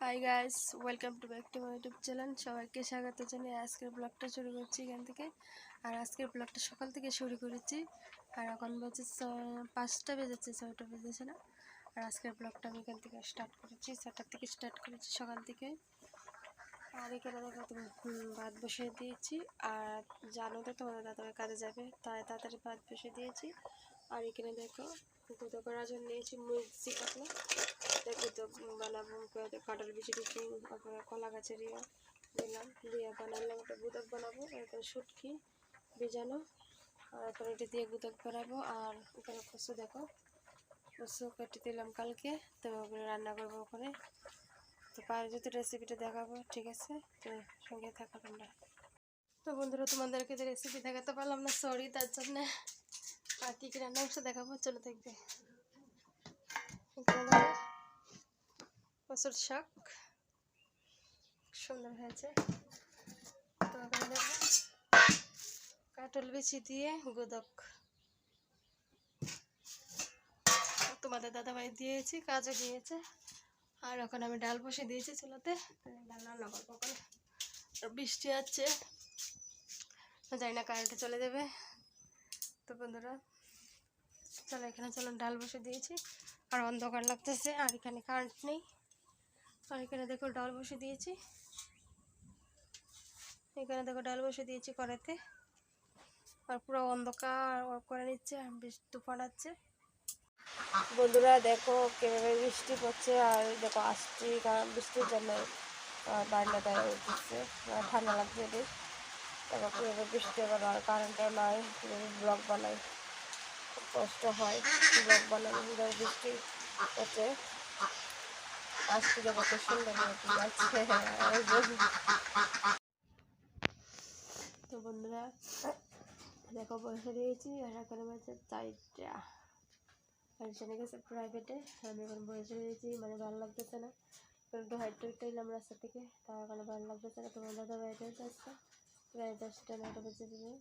Hi guys welcome to back to my YouTube channel সবাইকে স্বাগত জানিয়ে আজকের ব্লগটা শুরু করছি এখান থেকে। আর আজকের ব্লগটা সকাল থেকে শুরু করেছি। আর এখন বাজে পাঁচটা বেজেছে, ছয়টা বেজেছে না। আর আজকের ব্লগটা আমি এখান থেকে স্টার্ট করেছি ছটার থেকে স্টার্ট করেছি সকাল থেকে। আর এখানে দেখো ভাত বসিয়ে দিয়েছি। আর জানো তো তোমাদের দাদাভাই কাজে যাবে, তাই তাড়াতাড়ি ভাত বসিয়ে দিয়েছি। আর এখানে দেখো গুঁতো করার জন্য নিয়েছি দেখো তো বানাবো কাঁঠাল বিচি দিচ্ছি তারপরে কলা গাছের ইয়ে দিলাম, দিয়ে বানালাম একটা গুদক বানাবো, এরপরে শুটকি ভেজানো, আর এরপরে এটা দিয়ে গুদক বানাবো, আর ওখানে কচু দেখো, কচু কেটে দিলাম কালকে, তো ওগুলো রান্না করব ওখানে। তো পারে যদি রেসিপিটা দেখাবো, ঠিক আছে? তো সঙ্গে থাকা তোমরা। তো বন্ধুরা, তোমাদেরকে যে রেসিপি দেখাতে পারলাম না সরি তার জন্য আর কী কী রান্না করছে দেখাবো, চলো দেখবে। কচুর শাক। সুন্দর হয়েছে। কাটল বেশি দিয়ে গোদক। তোমাদের দাদাভাই দিয়েছি, কাজও গিয়েছে আর এখন আমি ডাল বসে দিয়েছি চুলাতে। আর বৃষ্টি আছে জানি না কারেন্টে চলে যাবে। তো বন্ধুরা, চলো এখানে চলো, ডাল বসে দিয়েছি। আর অন্ধকার লাগতেছে, আর এখানে কারেন্ট নেই। আর এখানে দেখো ডাল বসে দিয়েছি। এখানে দেখো ডাল বসে দিয়েছি কড়াইতে। আর পুরো অন্ধকার করে নিচ্ছে বৃষ্টি আছে বন্ধুরা দেখো কীভাবে বৃষ্টি পড়ছে, আর দেখো আসছি কারণ বৃষ্টির জন্য বারান্দাটা উঠছে ঠান্ডা লাগছে বেশ দেখো কীভাবে বৃষ্টি আবার কারেন্টও নয় কীভাবে ব্লক বানাই কষ্ট হয়, ব্লক বানানো বৃষ্টি হচ্ছে। দেখো খুব সুন্দর লাগছে। তো বন্ধুরা, দেখো বসে দিয়েছি আর এখন বাজে চারটা। চলে গেছে প্রাইভেটে আমি এখন বসে দিয়েছি মানে ভালো লাগতেছে না। একটু হাইট টাইট এলাম রাস্তা থেকে তার কারণে ভালো লাগতেছে না। তোমার দাদা বাইরে আসছে। প্রায় দশটা নয়টা বেজে দেবে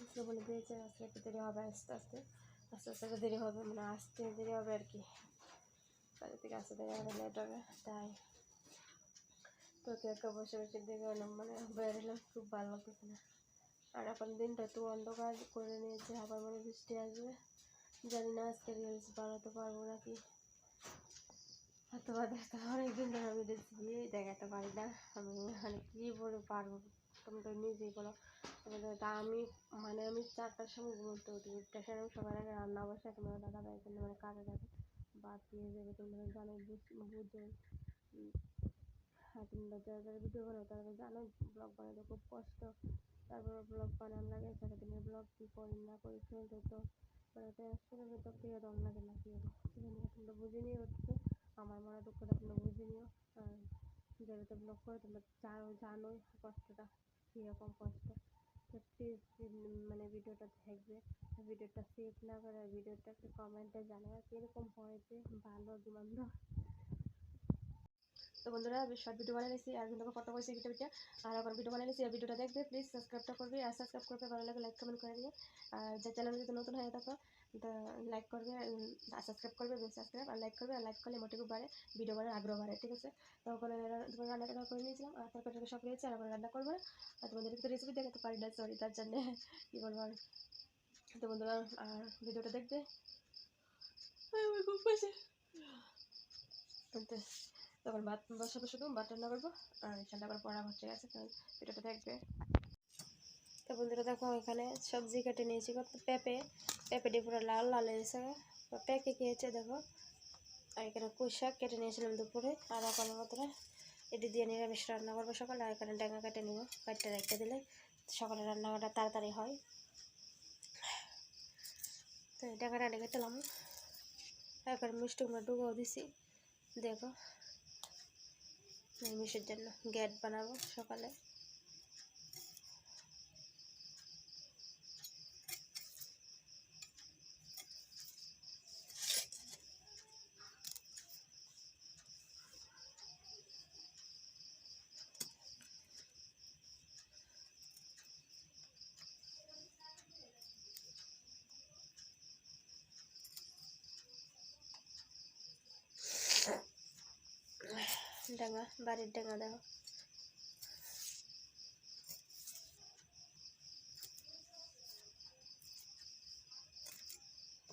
আজকে বলে দিয়েছে আজকে একটু দেরি হবে, আস্তে আস্তে। আস্তে আস্তে দেরি হবে মানে আসতে দেরি হবে আর কি। বাড়ি থেকে আসতে দেরি হবে লেট তাই তোকে একা বসে বসে দেখে এলাম মানে বেরোলাম খুব ভালো লাগতেছে না। আর এখন দিনটা একটু অন্ধকার করে নিয়েছে, আবার মানে বৃষ্টি আসবে। জানি না আজকে রিলস বানাতে পারব নাকি। দেখা, অনেকদিন ধরে আমি রেসিপি দেখাতে পারি না। আমি মানে কী বলে পারব? তুমি তো নিজেই বলো। তোমাদের তা আমি মানে আমি চারটার সময় ঘুমোতে উঠি। চারটার আমি সবার আগে রান্না বসে তোমার দাদা জন্য মানে কাজে যাবে দিয়ে যাবে তোমরা জানো, বুঝো আর তোমরা যারা যারা ভিডিও বানাও তারা জানো ব্লগ বানাতে খুব কষ্ট। তারপর ব্লগ বানান লাগে সারাদিনের ব্লগ কী করি, না করি শুনতে তো বানাতে আসলে তো প্রিয় রং লাগে না সেখানে তোমরা বুঝে নিয়ে হচ্ছে, আমার মনে দুঃখটা তোমরা বুঝে নিও। আর যারা তো ব্লগ করে তোমরা জানো, জানোই কষ্টটা, কীরকম কষ্ট। প্লিজ মানে ভিডিওটা দেখবে। ভিডিওটা সেভ না করে ভিডিওটা একটু কমেন্টে জানাবে কীরকম হয়েছে ভালো কি তো বন্ধুরা শর্ট ভিডিও বানিয়ে নিয়েছি, আর কিন্তু ফটো করেছি ভিডিও ভিডিও আর আমার ভিডিও বানিয়ে নিয়েছি ভিডিওটা দেখবে প্লিজ সাবস্ক্রাইবটা করবে, আর সাবস্ক্রাইব করবে, ভালো লাগে লাইক কমেন্ট করে দিয়ে আর যে চ্যানেল যদি নতুন হয়ে থাকো লাইক করবে সাবস্ক্রাইব করবে সাবস্ক্রাইব আর লাইক করবে, আর লাইক করলে মোটিভ বাড়ে ভিডিও বাড়ার আগ্রহ বাড়ে, ঠিক আছে? তো ওখানে তোমার রান্না টান্না করে নিয়েছিলাম, আর তরকারি সব রয়েছে, আর রান্না করব আর তোমাদের তো রেসিপি দেখাতে পারি না সরি তার জন্যে কী বলব আর? তো বন্ধুরা, আর ভিডিওটা দেখবে? খুব খুশি তখন ভাত বসাবো শুধু, ভাত রান্না করব, আর ঠান্ডা করে পড়া হচ্ছে আছে? তো ভিডিওটা দেখবে। তো বন্ধুরা দেখো, এখানে সবজি কেটে নিয়েছি পেঁপে পেঁপেটি পুরো লাল লাল হয়েছে তো পেঁপে কি হয়েছে দেখো? আর এখানে পুঁই শাক কেটে নিয়েছিলাম দুপুরে। আর এখন মতনে এটি দিয়ে নিরামিষ রান্না করব সকালে। আর এখানে ডেঙ্গা কেটে নিব। কাটতে রেখে দিলে সকালে রান্নাটা তাড়াতাড়ি হয়। তো ডেঙ্গাটা এখন মিষ্টি কুমড়া ডুবো দিছি। দেখো। নিরামিষের জন্য গেট বানাবো সকালে। ডাঙা বাড়ির ডাঙা দেখো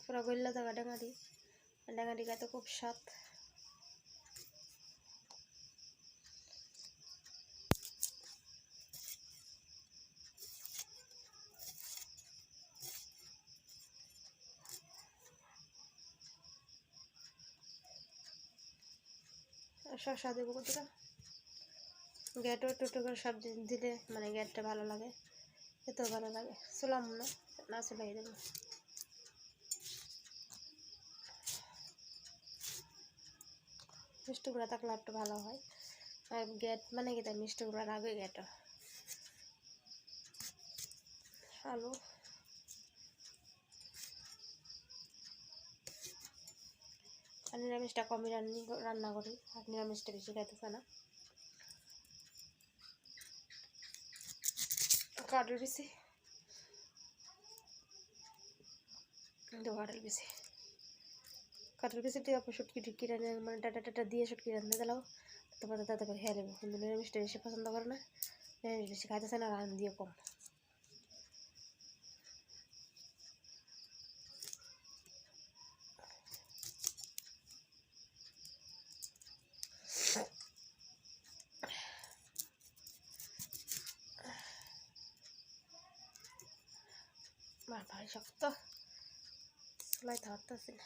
পুরো গল্লা দেওয়া ডাঙাটি। ডাঙাটি গাতে খুব স্বাদ। শসা দেবো কতটা গ্যাটও টোটো করে সব দিলে মানে গ্যাটটা ভালো লাগে এতেও ভালো লাগে। চলাম না না চলাই দেবো। মিষ্টি গুঁড়া থাকলে একটু ভালো হয়। আর গ্যাট মানে কি তাই মিষ্টি গুঁড়ার আগে আলু। নিরামিষটা কমই রান্নি রান্না করি। আর নিরামিষটা বেশি খাইতেছে না। কাঠের বেশি। কাঠের বেশি। কাঠের বেশি দিয়ে আপনি শুটকি টুটকি রান্না মানে টাটা টাটা দিয়ে শুটকি রান্না দিলাও তোমাদের তাতে করে খেয়ে নেব। কিন্তু নিরামিষটা বেশি পছন্দ করে না। নিরামিষ বেশি খাইতেছে না, রান দিয়ে কম। আমার ভাই শক্ত সেলাই ধরতেছি না